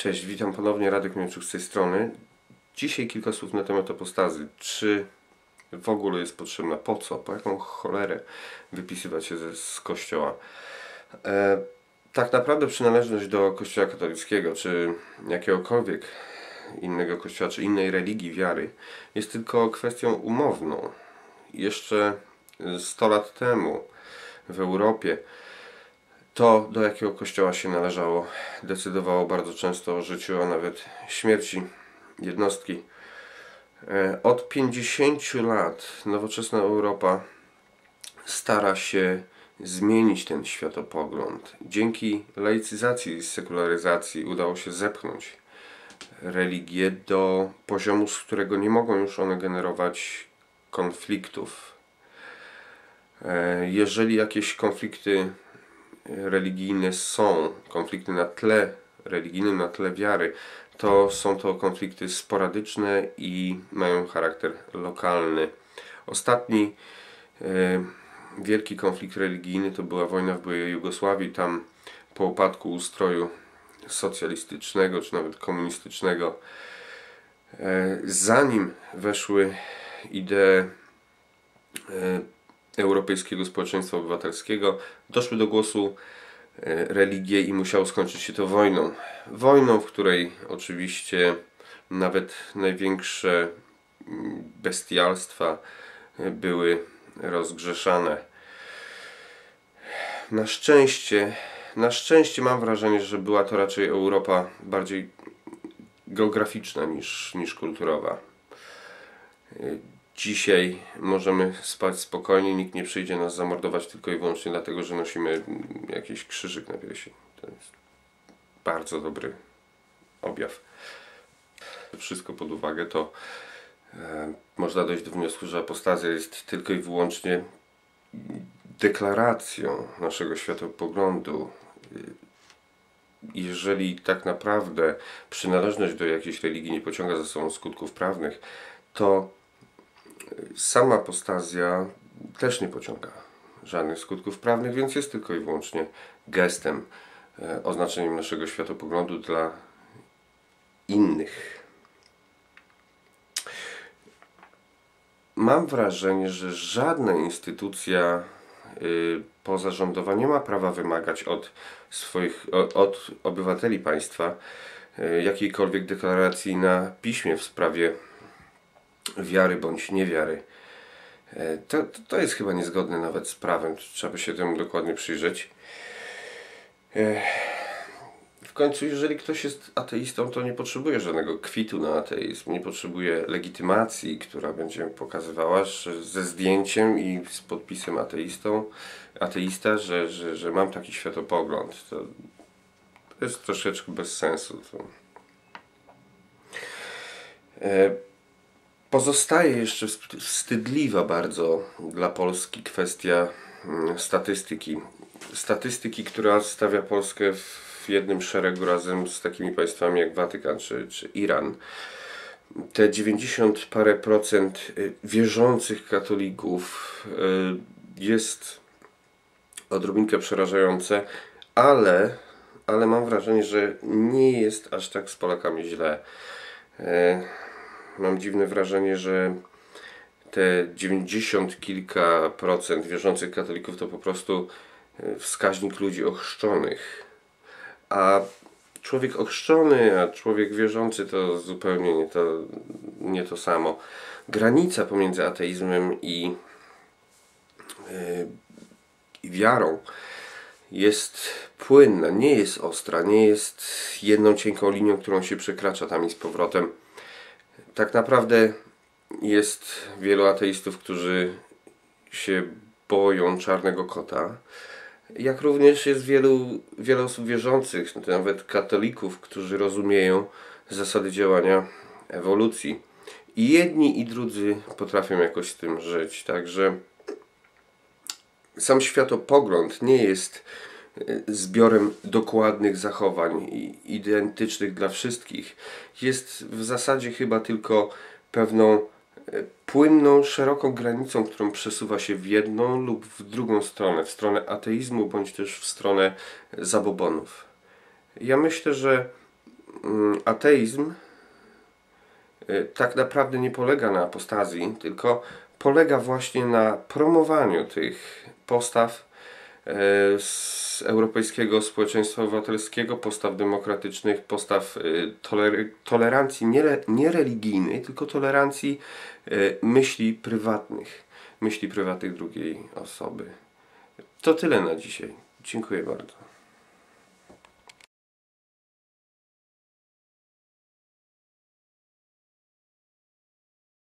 Cześć, witam ponownie, Radek Mieczuk z tej strony. Dzisiaj kilka słów na temat apostazy. Czy w ogóle jest potrzebna? Po co? Po jaką cholerę wypisywać się z kościoła? E, tak naprawdę przynależność do kościoła katolickiego, czy jakiegokolwiek innego kościoła, czy innej religii, wiary, jest tylko kwestią umowną. Jeszcze 100 lat temu w Europie to, do jakiego kościoła się należało, decydowało bardzo często o życiu, a nawet śmierci jednostki. E, od 50 lat nowoczesna Europa stara się zmienić ten światopogląd. Dzięki laicyzacji i sekularyzacji udało się zepchnąć religię do poziomu, z którego nie mogą już one generować konfliktów. E, jeżeli jakieś konflikty religijne są, konflikty na tle religijnym, na tle wiary, to są to konflikty sporadyczne i mają charakter lokalny. Ostatni e, wielki konflikt religijny to była wojna w byłej Jugosławii. Tam po upadku ustroju socjalistycznego czy nawet komunistycznego, e, zanim weszły idee e, Europejskiego Społeczeństwa Obywatelskiego doszły do głosu e, religie i musiało skończyć się to wojną. Wojną, w której oczywiście nawet największe mm, bestialstwa e, były rozgrzeszane. Na szczęście, na szczęście mam wrażenie, że była to raczej Europa bardziej geograficzna niż, niż kulturowa. Dzisiaj możemy spać spokojnie, nikt nie przyjdzie nas zamordować tylko i wyłącznie dlatego, że nosimy jakiś krzyżyk na piersi. To jest bardzo dobry objaw. Wszystko pod uwagę to e, można dojść do wniosku, że apostazja jest tylko i wyłącznie deklaracją naszego światopoglądu. Jeżeli tak naprawdę przynależność do jakiejś religii nie pociąga za sobą skutków prawnych, to sama apostazja też nie pociąga żadnych skutków prawnych, więc jest tylko i wyłącznie gestem, e, oznaczeniem naszego światopoglądu dla innych. Mam wrażenie, że żadna instytucja y, pozarządowa nie ma prawa wymagać od swoich, od obywateli państwa y, jakiejkolwiek deklaracji na piśmie w sprawie wiary bądź niewiary. E, to, to jest chyba niezgodne nawet z prawem, trzeba by się temu dokładnie przyjrzeć. E, w końcu, jeżeli ktoś jest ateistą, to nie potrzebuje żadnego kwitu na ateizm, nie potrzebuje legitymacji, która będzie pokazywała że ze zdjęciem i z podpisem ateistą, ateista, że, że, że mam taki światopogląd. To, jest troszeczkę bez sensu. To. Pozostaje jeszcze wstydliwa bardzo dla Polski kwestia mm, statystyki. Statystyki, która stawia Polskę w jednym szeregu razem z takimi państwami jak Watykan czy, czy Iran. Te 90 parę procent y, wierzących katolików y, jest odrobinkę przerażające, ale, ale mam wrażenie, że nie jest aż tak z Polakami źle. Mam dziwne wrażenie, że te 90 kilka procent wierzących katolików to po prostu e, wskaźnik ludzi ochrzczonych. A człowiek ochrzczony, a człowiek wierzący to zupełnie nie to, nie to samo. Granica pomiędzy ateizmem i, yy, wiarą jest płynna, nie jest ostra, nie jest jedną cienką linią, którą się przekracza tam i z powrotem tak naprawdę jest wielu ateistów, którzy się boją czarnego kota. Jak również jest wielu, wiele osób wierzących, nawet katolików, którzy rozumieją zasady działania ewolucji. I jedni i drudzy potrafią jakoś z tym żyć. Także sam światopogląd nie jest zbiorem dokładnych zachowań identycznych dla wszystkich. Jest w zasadzie chyba tylko pewną e, płynną, szeroką granicą, którą przesuwa się w jedną lub w drugą stronę, w stronę ateizmu bądź też w stronę zabobonów. Ja myślę, że mm, ateizm y, tak naprawdę nie polega na apostazji, tylko polega właśnie na promowaniu tych postaw e, europejskiego społeczeństwa obywatelskiego, postaw demokratycznych, postaw e, toler tolerancji nie, religijnej, tylko tolerancji e, myśli prywatnych, myśli prywatnych drugiej osoby. To tyle na dzisiaj. Dziękuję bardzo.